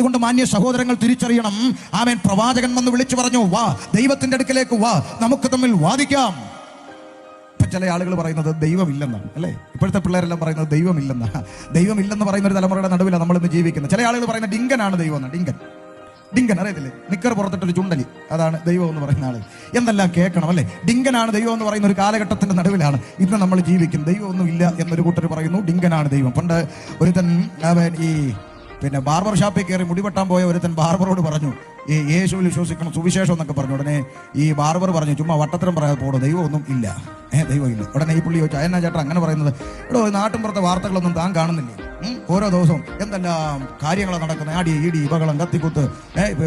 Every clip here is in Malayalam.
അതുകൊണ്ട് മാന്യ സഹോദരങ്ങൾ തിരിച്ചറിയണം. ആമേൻ. പ്രവാചകൻ വന്ന് വിളിച്ചു പറഞ്ഞു വാ ദൈവത്തിന്റെ അടുക്കലേക്ക് വാ. നമുക്ക് തമ്മിൽ വാദിക്കാം. ചില ആളുകൾ പറയുന്നത് ദൈവമില്ലെന്നാണ് അല്ലേ? ഇപ്പോഴത്തെ പിള്ളേരെല്ലാം പറയുന്നത് ദൈവമില്ലെന്ന്. ദൈവമില്ലെന്ന് പറയുന്ന ഒരു തലമുറയുടെ നടുവിലാണ് നമ്മൾ ഇന്ന് ജീവിക്കുന്നത്. ചില ആളുകൾ പറയുന്നത് ഡിങ്കനാണ് ദൈവം എന്ന് ഡിങ്കൻ. ഡിങ്കൻ അറിയത്തില്ലേ? നിക്കർ പുറത്തിട്ടൊരു ചുണ്ടലി. അതാണ് ദൈവം എന്ന് പറയുന്ന ആൾ. എന്തെല്ലാം കേൾക്കണം അല്ലേ? ഡിങ്കനാണ് ദൈവം എന്ന് പറയുന്ന ഒരു കാലഘട്ടത്തിന്റെ നടുവിലാണ് ഇന്ന് നമ്മൾ ജീവിക്കുന്നത്. ദൈവമൊന്നും ഇല്ല എന്നൊരു കൂട്ടർ പറയുന്നു ഡിങ്കനാണ് ദൈവം. പണ്ട് ഒരുത്തൻ ഈ പിന്നെ ബാർബർ ഷാപ്പിൽ കയറി മുടിവെട്ടാൻ പോയ ഒരുത്തൻ ബാർബറോട് പറഞ്ഞു ഈ യേശുവിൽ വിശ്വസിക്കണം സുവിശേഷം എന്നൊക്കെ പറഞ്ഞു. ഉടനെ ഈ ബാർബർ പറഞ്ഞു ചുമ്മാ വട്ടത്തിലും പറയാതെ പോടോ ദൈവമൊന്നും ഇല്ല. ഏഹ് ദൈവം ഇല്ല. ഉടനെ ഈ പുള്ളി ചോദിച്ചു എന്നാ ചേട്ടാ അങ്ങനെ പറയുന്നത്? എടോ നാട്ടിൻപുറത്തെ വാർത്തകളൊന്നും താൻ കാണുന്നില്ലേ? ഓരോ ദിവസവും എന്തെല്ലാം കാര്യങ്ങളാണ് നടക്കുന്നത്? ആടി ഇടി ബഹളം കത്തിക്കുത്ത്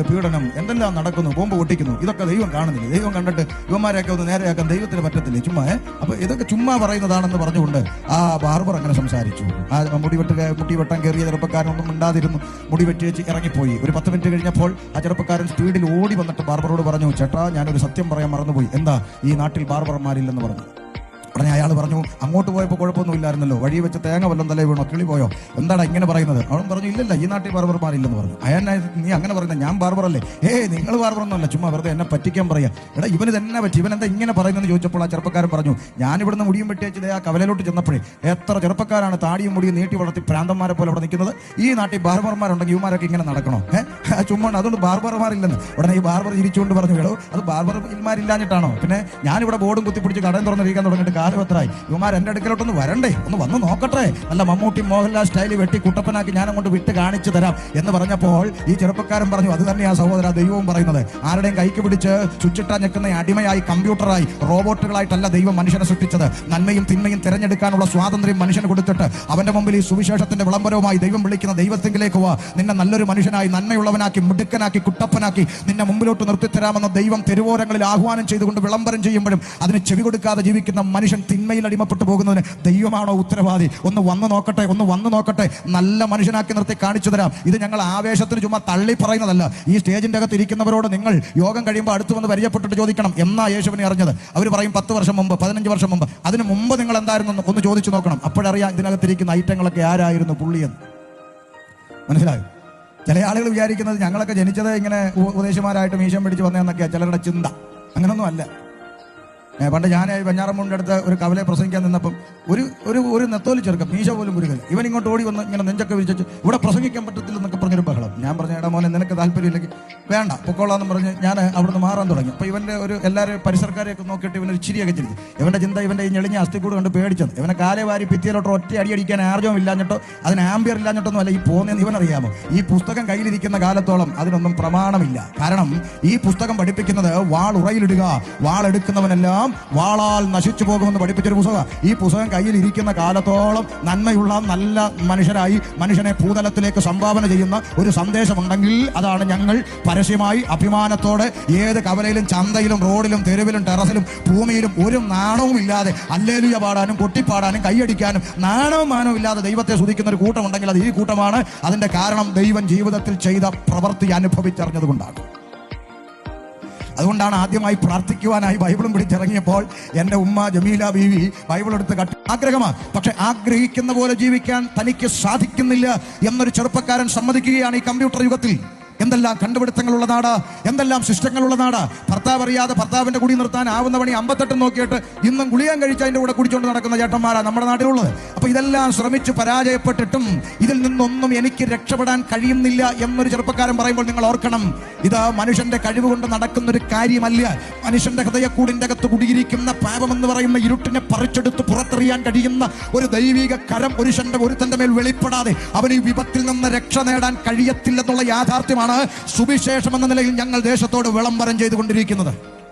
പീഡനം എന്തെല്ലാം നടക്കുന്നു? ബോംബ് പൊട്ടിക്കുന്നു. ഇതൊക്കെ ദൈവം കാണുന്നില്ല? ദൈവം കണ്ടിട്ട് യുവമാരെയൊക്കെ ഒന്ന് നേരെയാക്കാൻ ദൈവത്തിന് പറ്റത്തില്ല? ചുമ്മാ അപ്പൊ ഇതൊക്കെ ചുമ്മാ പറയുന്നതാണെന്ന് പറഞ്ഞുകൊണ്ട് ആ ബാർബർ അങ്ങനെ സംസാരിച്ചു. ആ മുടി വെട്ടുക മുടി വെട്ടാൻ കയറിയ ചെറുപ്പക്കാരനൊന്നും മിണ്ടാതിരുന്നു. മുടി വെട്ടി വെച്ച് ഇറങ്ങിപ്പോയി. ഒരു പത്ത് മിനിറ്റ് കഴിഞ്ഞപ്പോൾ ആ ചെറുപ്പക്കാരൻ സ്പീഡിൽ ഓടി വന്നിട്ട് ബാർബറോട് പറഞ്ഞു ചേട്ടാ ഞാനൊരു സത്യം പറയാൻ മറന്നുപോയി. എന്താ ഈ നാട്ടിൽ ബാർബർമാരില്ലെന്ന് പറഞ്ഞു? ഉടനെ അയാൾ പറഞ്ഞു അങ്ങോട്ട് പോയപ്പോൾ കുഴപ്പമൊന്നുമില്ലായിരുന്നല്ലോ വഴി വെച്ച് തേങ്ങ വല്ലതും തലേ വീണോ? കിളി പോയോ? എന്താണ് ഇങ്ങനെ പറയുന്നത്? അവൻ പറഞ്ഞു ഇല്ലല്ല ഈ നാട്ടിൽ ബാർബർമാരില്ലെന്ന് പറഞ്ഞു. അയാൾ നീ അങ്ങനെ പറയുന്നത് ഞാൻ ബാർബറല്ലേ? ഏ നിങ്ങൾ ബാർബറൊന്നുമല്ല ചുമ്മാ വെറുതെ എന്നെ പറ്റിക്കാൻ പറയാ. എടാ ഇവന് തന്നെ പറ്റി? ഇവൻ എന്താ ഇങ്ങനെ പറയുന്നതെന്ന് ചോദിച്ചപ്പോൾ ആ ചെറുപ്പക്കാരൻ പറഞ്ഞു ഞാൻ ഇവിടുന്ന് മുടിയും വെട്ടി വെച്ചത് ആ കവലയിലോട്ട് ചെന്നപ്പോഴേ എത്ര ചെറുപ്പക്കാരാണ് താടിയും മുടിയും നീട്ടി വളർത്തി പ്രാന്തന്മാരെ പോലെ അവിടെ നിൽക്കുന്നത്? ഈ നാട്ടിൽ ബാർബർമാരുണ്ടെങ്കിൽ ഇവന്മാരൊക്കെ ഇങ്ങനെ നടക്കണോ? ഏഹ് ചുമ്മാ അതുകൊണ്ട് ബാർബർമാരില്ലെന്ന് ഉടനെ ഈ ബാർബർ ചിരിച്ചുകൊണ്ട് പറഞ്ഞു കേടോ അത് ബാർബർമാരില്ലാഞ്ഞിട്ടാണോ പിന്നെ ഞാനിവിടെ ബോർഡും കുത്തിപ്പിടിച്ച് കടയും തുറന്നിരിക്കാൻ തുടങ്ങിയിട്ട് കാലം എത്രയായി? ഇവമാർ എന്റെ അടുക്കലോട്ടൊന്ന് വരണ്ടേ? ഒന്ന് വന്ന് നോക്കട്ടെ. നല്ല മമ്മൂട്ടി മോഹൻലാൽ സ്റ്റൈലിൽ വെട്ടി കുട്ടപ്പനാക്കി ഞാൻ അങ്ങോട്ട് വിട്ട് കാണിച്ചു തരാം എന്ന് പറഞ്ഞപ്പോൾ ഈ ചെറുപ്പക്കാരൻ പറഞ്ഞു അത് തന്നെയാണ് സഹോദര ദൈവവും പറയുന്നത്. ആരുടെയും കൈക്ക് പിടിച്ച് ചുച്ചിട്ടാ ഞെക്കുന്ന അടിമയായി കമ്പ്യൂട്ടറായി റോബോട്ടുകളായിട്ടല്ല ദൈവം മനുഷ്യനെ സൃഷ്ടിച്ചത്. നന്മയും തിന്മയും തിരഞ്ഞെടുക്കാനുള്ള സ്വാതന്ത്ര്യം മനുഷ്യന് കൊടുത്തിട്ട് അവന്റെ മുമ്പിൽ ഈ സുവിശേഷത്തിന്റെ വിളംബരവുമായി ദൈവം വിളിക്കുന്ന ദൈവത്തിലേക്ക് വാ. നിന്നെ നല്ലൊരു മനുഷ്യനായി നന്മയുള്ളവനാക്കി മിടുക്കനാക്കി കുട്ടപ്പനാക്കി നിന്നെ മുമ്പിലോട്ട് നിർത്തിത്തരാമെന്ന് ദൈവം തെരുവോരങ്ങളിൽ ആഹ്വാനം ചെയ്തുകൊണ്ട് വിളംബരം ചെയ്യുമ്പോഴും അതിന് ചെവി കൊടുക്കാതെ ജീവിക്കുന്ന മനുഷ്യൻ തിന്മയിൽ അടിമപ്പെട്ടു പോകുന്നതിന് ദൈവമാണോ ഉത്തരവാദി? ഒന്ന് വന്നു നോക്കട്ടെ ഒന്ന് വന്നു നോക്കട്ടെ. നല്ല മനുഷ്യനാക്കി നിർത്തി കാണിച്ചു തരാം. ഇത് ഞങ്ങൾ ആവേശത്തിന് ചുമ്മാ തള്ളി പറയുന്നതല്ല. ഈ സ്റ്റേജിന്റെ അകത്ത് ഇരിക്കുന്നവരോട് നിങ്ങൾ യോഗം കഴിയുമ്പോൾ അടുത്ത് വന്ന് പരിചയപ്പെട്ടിട്ട് ചോദിക്കണം. എന്നാ യേശുവിനെ അറിഞ്ഞത്? അവർ പറയും പത്ത് വർഷം മുമ്പ് പതിനഞ്ച് വർഷം മുമ്പ്. അതിന് മുമ്പ് നിങ്ങൾ എന്തായിരുന്നു ഒന്ന് ചോദിച്ചു നോക്കണം. അപ്പോഴറിയാം ഇതിനകത്തിരിക്കുന്ന ഐറ്റങ്ങളൊക്കെ ആരായിരുന്നു പുള്ളിയെന്ന്. മനസ്സിലായോ? ചില ആളുകൾ വിചാരിക്കുന്നത് ഞങ്ങളൊക്കെ ജനിച്ചത് ഇങ്ങനെ ഉപദേശിമാരായിട്ട് മീശം പിടിച്ച് വന്നതെന്നൊക്കെയാണ് ചിലരുടെ ചിന്ത. അങ്ങനൊന്നും അല്ല. പണ്ട് ഞാൻ വെഞ്ഞാറമ്മൂടിന്റെ അടുത്ത് ഒരു കവലെ പ്രസംഗിക്കാൻ നിന്നപ്പം ഒരു ഒരു ഒരു നെത്തോലി ചെറുക്കം മീശ പോലും കുരുകൽ ഇവൻ ഇങ്ങോട്ട് ഓടി വന്ന് ഇങ്ങനെ നെഞ്ചൊക്കെ വിരിച്ചു ഇവിടെ പ്രസംഗിക്കാൻ പറ്റത്തില്ല എന്നൊക്കെ പറഞ്ഞൊരു ബഹളം. ഞാൻ പറഞ്ഞ എടാ മോനെ നിനക്ക് താല്പര്യമില്ലെങ്കിൽ വേണ്ട പൊക്കോളാന്ന് പറഞ്ഞ് ഞാൻ അവിടുന്ന് മാറാൻ തുടങ്ങി. അപ്പോൾ ഇവന്റെ ഒരു എല്ലാവരും പരിസരക്കാരെയൊക്കെ നോക്കിയിട്ട് ഇവനൊരു ചിരിയൊക്കെ ചിരിച്ചു. ഇവന്റെ ചിന്ത ഇവന്റെ ഈ ഞെളിഞ്ഞ അസ്ഥിക്കൂട് കണ്ട് പേടിച്ചത് ഇവനെ കാലേ വാരി ഭിത്തിയിലോട്ട് ഒറ്റ അടി അടിക്കാൻ ആർജവും ഇല്ലാഞ്ഞിട്ടോ അതിന് ആംബിയർ ഇല്ലാഞ്ഞിട്ടൊന്നും അല്ല. ഈ പോകുന്നതെന്ന് ഇവനറിയാമോ ഈ പുസ്തകം കയ്യിലിരിക്കുന്ന കാലത്തോളം അതിനൊന്നും പ്രമാണമില്ല. കാരണം ഈ പുസ്തകം പഠിപ്പിക്കുന്നത് വാൾ ഉറയിലിടുക വാൾ എടുക്കുന്നവനെല്ലാം വാളാൽ നശിച്ചു പോകുമെന്ന് പഠിപ്പിച്ചൊരു പുസ്തകം. ഈ പുസ്തകം കയ്യിൽ ഇരിക്കുന്ന കാലത്തോളം നന്മയുള്ള നല്ല മനുഷ്യരായി മനുഷ്യനെ ഭൂതലത്തിലേക്ക് സംഭാവന ചെയ്യുന്ന ഒരു സന്ദേശമുണ്ടെങ്കിൽ അതാണ് ഞങ്ങൾ പരസ്യമായി അഭിമാനത്തോടെ ഏത് കവലയിലും ചന്തയിലും റോഡിലും തെരുവിലും ടെറസിലും ഭൂമിയിലും ഒരു നാണവും ഇല്ലാതെ അല്ലേലുയ പാടാനും കൊട്ടിപ്പാടാനും കൈയടിക്കാനും നാണവും മാനവും ഇല്ലാതെ ദൈവത്തെ സ്തുതിക്കുന്ന ഒരു കൂട്ടമുണ്ടെങ്കിൽ അത് ഈ കൂട്ടമാണ്. അതിന്റെ കാരണം ദൈവം ജീവിതത്തിൽ ചെയ്ത പ്രവൃത്തി അനുഭവിച്ചറിഞ്ഞതുകൊണ്ടാണ്. അതുകൊണ്ടാണ് ആദ്യമായി പ്രാർത്ഥിക്കുവാനായി ബൈബിളും പിടിച്ചിറങ്ങിയപ്പോൾ എന്റെ ഉമ്മ ജമീല ബീവി ബൈബിൾ എടുത്ത് കട്ട് ആഗ്രഹമാണ്. പക്ഷെ ആഗ്രഹിക്കുന്ന പോലെ ജീവിക്കാൻ തനിക്ക് സാധിക്കുന്നില്ല എന്നൊരു ചെറുപ്പക്കാരൻ സമ്മതിക്കുകയാണ് ഈ കമ്പ്യൂട്ടർ യുഗത്തിൽ. എന്തെല്ലാം കണ്ടുപിടുത്തങ്ങളുള്ള നാടാ? എന്തെല്ലാം സിസ്റ്റങ്ങളുള്ള നാട്? ഭർത്താവ് അറിയാതെ ഭർത്താവിന്റെ കുടി നിർത്താൻ ആവുന്ന പണി അമ്പത്തെട്ട് നോക്കിയിട്ട് ഇന്നും ഗുളിയാൻ കഴിച്ച് അതിന്റെ കൂടെ കുടിച്ചുകൊണ്ട് നടക്കുന്ന ചേട്ടന്മാരാ നമ്മുടെ നാട്ടിലുള്ളത്. അപ്പൊ ഇതെല്ലാം ശ്രമിച്ച് പരാജയപ്പെട്ടിട്ടും ഇതിൽ നിന്നൊന്നും എനിക്ക് രക്ഷപ്പെടാൻ കഴിയുന്നില്ല എന്നൊരു ചെറുപ്പക്കാരൻ പറയുമ്പോൾ നിങ്ങൾ ഓർക്കണം ഇത് മനുഷ്യന്റെ കഴിവ് കൊണ്ട് നടക്കുന്ന ഒരു കാര്യമല്ല. മനുഷ്യന്റെ ഹൃദയക്കൂടിന്റെ അകത്ത് കുടിയിരിക്കുന്ന പാപമെന്ന് പറയുന്ന ഇരുട്ടിനെ പറിച്ചെടുത്ത് പുറത്തെറിയാൻ കഴിയുന്ന ഒരു ദൈവിക കരം പുരുഷന്റെ ഒരുത്തന്റെ മേൽ വെളിപ്പെടാതെ അവന് ഈ വിപത്തിൽ നിന്ന് രക്ഷ നേടാൻ കഴിയത്തില്ലെന്നുള്ള യാഥാർത്ഥ്യമാണ് സുവിശേഷം എന്ന നിലയിൽ ഞങ്ങൾ ദേശത്തോട് വിളംബരം ചെയ്തുകൊണ്ടിരിക്കുന്നത്. 真的。